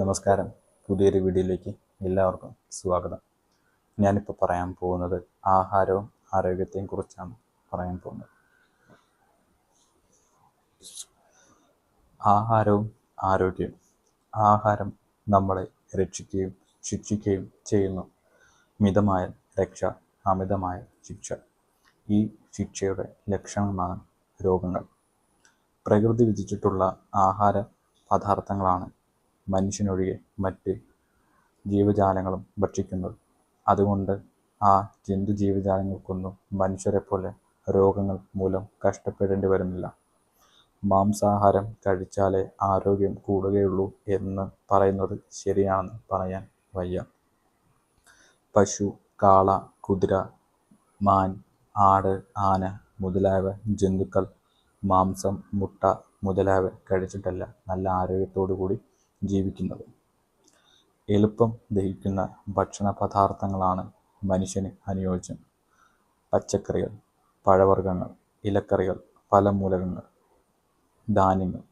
നമസ്കാരം. പുതിയൊരു വീഡിയോയിലേക്ക് എല്ലാവർക്കും സ്വാഗതം. ഞാനിപ്പോൾ പറയാൻ പോകുന്നത് ആഹാരവും ആരോഗ്യത്തെയും കുറിച്ചാണ് പറയാൻ പോകുന്നത്. ആഹാരവും ആരോഗ്യവും. ആഹാരം നമ്മളെ രക്ഷിക്കുകയും ശിക്ഷിക്കുകയും ചെയ്യുന്നു. മിതമായ രക്ഷ അമിതമായ ശിക്ഷ. ഈ ശിക്ഷയുടെ ലക്ഷണമാണ് രോഗങ്ങൾ. പ്രകൃതി വിധിച്ചിട്ടുള്ള ആഹാര പദാർത്ഥങ്ങളാണ് മനുഷ്യനൊഴികെ മറ്റ് ജീവജാലങ്ങളും ഭക്ഷിക്കുന്നത് അതുകൊണ്ട് ആ ജന്തു ജീവജാലങ്ങൾക്കൊന്നും മനുഷ്യരെ പോലെ രോഗങ്ങൾ മൂലം കഷ്ടപ്പെടേണ്ടി വരുന്നില്ല. മാംസാഹാരം കഴിച്ചാലേ ആരോഗ്യം കൂടുകയുള്ളൂ എന്ന് പറയുന്നത് ശരിയാണെന്ന് പറയാൻ വയ്യ. പശു കാള കുതിര മാൻ ആട് ആന മുതലായവ ജന്തുക്കൾ മാംസം മുട്ട മുതലായവ കഴിച്ചിട്ടല്ല നല്ല ആരോഗ്യത്തോടു കൂടി ജീവിക്കുന്നത്. എളുപ്പം ദഹിക്കുന്ന ഭക്ഷണ പദാർത്ഥങ്ങളാണ് മനുഷ്യന് അനുയോജ്യം. പച്ചക്കറികൾ പഴവർഗങ്ങൾ ഇലക്കറികൾ ഫലമൂലകങ്ങൾ ധാന്യങ്ങൾ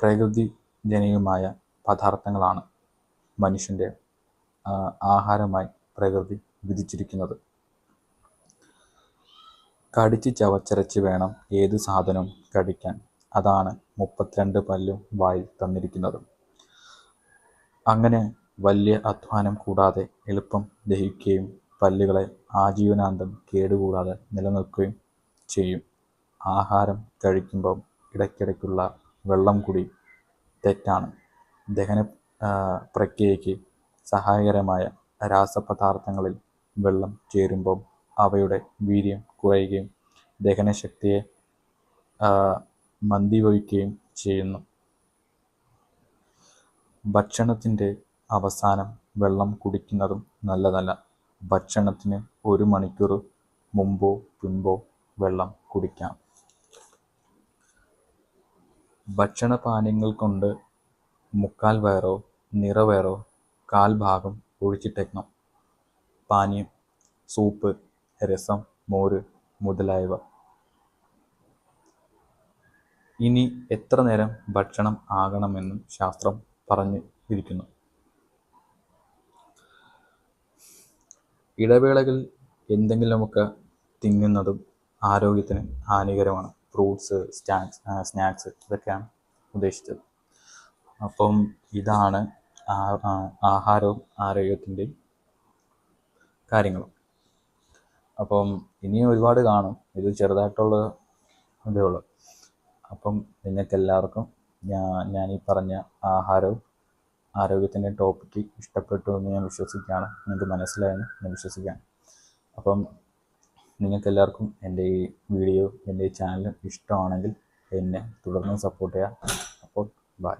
പ്രകൃതി ജനീയമായ പദാർത്ഥങ്ങളാണ് മനുഷ്യന്റെ ആഹാരമായി പ്രകൃതി വിധിച്ചിരിക്കുന്നത്. കടിച്ച് ചവച്ചരച്ച് വേണം ഏത് സാധനവും കടിക്കാൻ. അതാണ് മുപ്പത്തിരണ്ട് പല്ലും വായിൽ തന്നിരിക്കുന്നത്. അങ്ങനെ വലിയ അധ്വാനം കൂടാതെ എളുപ്പം ദഹിക്കുകയും പല്ലുകളെ ആജീവനാന്തം കേടുകൂടാതെ നിലനിൽക്കുകയും ചെയ്യും. ആഹാരം കഴിക്കുമ്പം ഇടയ്ക്കിടയ്ക്കുള്ള വെള്ളം കുടി തെറ്റാണ്. ദഹന പ്രക്രിയയ്ക്ക് സഹായകരമായ രാസപദാർത്ഥങ്ങളിൽ വെള്ളം ചേരുമ്പം അവയുടെ വീര്യം കുറയുകയും ദഹനശക്തിയെ മന്ദീഭവിക്കുകയും ചെയ്യുന്നു. ഭക്ഷണത്തിന്റെ അവസാനം വെള്ളം കുടിക്കുന്നതും നല്ലതല്ല. ഭക്ഷണത്തിന് ഒരു മണിക്കൂർ മുമ്പോ പിമ്പോ വെള്ളം കുടിക്കാം. ഭക്ഷണപാനീയങ്ങൾ കൊണ്ട് മുക്കാൽ വയറോ നിറവയറോ കാൽ ഭാഗം ഒഴിച്ചിട്ടേക്കണം. പാനീയം സൂപ്പ് രസം മോര് മുതലായവ ഇനി എത്ര നേരം ഭക്ഷണം ആകണമെന്നും ശാസ്ത്രം പറഞ്ഞു ഇരിക്കുന്നു. ഇടവേളകളിൽ എന്തെങ്കിലുമൊക്കെ തിന്നുന്നതും ആരോഗ്യത്തിന് ഹാനികരമാണ്. ഫ്രൂട്ട്സ് സ്നാക്സ് സ്നാക്സ് ഇതൊക്കെയാണ് ഉദ്ദേശിച്ചത്. അപ്പം ഇതാണ് ആഹാരവും ആരോഗ്യത്തിന്റെ കാര്യങ്ങളും. അപ്പം ഇനിയും ഒരുപാട് കാണും. ഇത് ചെറുതായിട്ടുള്ള ഇതേ ഉള്ളൂ. അപ്പം നിങ്ങൾക്ക് എല്ലാവർക്കും ഞാൻ ഞാൻ ഈ പറഞ്ഞ ആഹാരവും ആരോഗ്യത്തിന്റെ ടോപ്പിക്ക് ഇഷ്ടപ്പെട്ടു എന്ന് ഞാൻ വിശ്വസിക്കുകയാണ്. നിങ്ങൾക്ക് മനസ്സിലായെന്ന് ഞാൻ വിശ്വസിക്കുകയാണ്. അപ്പം നിങ്ങൾക്ക് എല്ലാവർക്കും എന്റെ ഈ വീഡിയോ എന്റെ ഈ ചാനൽ ഇഷ്ടമാണെങ്കിൽ എന്നെ തുടർന്നും സപ്പോർട്ട് ചെയ്യുക. അപ്പോൾ ബൈ.